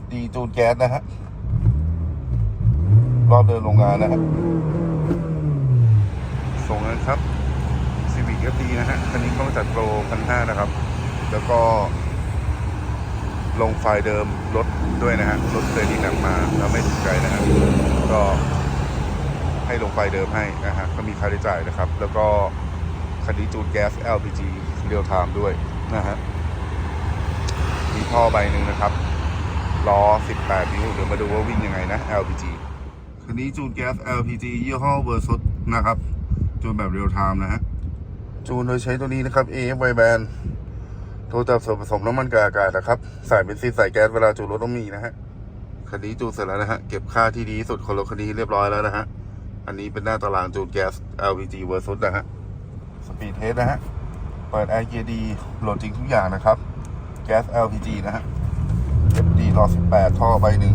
FD จูนแก๊สนะฮะ รอบเดินโรงงานนะฮะ ส่งนะครับ Civic FD นะฮะ คันนี้เขามาจัดโปรพันห้านะครับ แล้วก็ ลงไฟเดิมรถด้วยนะฮะ รถเคยดีหนักมาแล้วไม่ถูกใจนะฮะ ก็ให้ลงไฟเดิมให้นะฮะ ก็มีค่าใช้จ่ายนะครับ แล้วก็คันนี้จูนแก๊ส LPG เรียลไทม์ด้วยนะฮะ มีท่อใบหนึ่งนะครับ ล้อ 18 นิ้ว เดี๋ยวมาดูว่าวิ่งยังไงนะ LPG คันนี้จูนแก๊ส LPG ยี่ห้อเวอร์ซุดนะครับ จูนแบบเรียลไทม์นะฮะ จูนโดยใช้ตัวนี้นะครับ AFY Band ตัวจับส่วนผสมน้ำมันกับอากาศนะครับใส่เป็นซีนใส่แก๊สเวลาจูนรถต้องมีนะฮะ คันนี้จูนเสร็จแล้วนะฮะ เก็บค่าที่ดีสุดของรถคันนี้เรียบร้อยแล้วนะฮะ อันนี้เป็นหน้าตารางจูนแก๊ส LPG เวอร์ซุดนะฮะ สปีดเทสนะฮะ เปิด i อเกียดีโหลดจริงทุกอย่างนะครับ แก๊ส LPG นะฮะ รอ18 ท่อใบหนึ่ง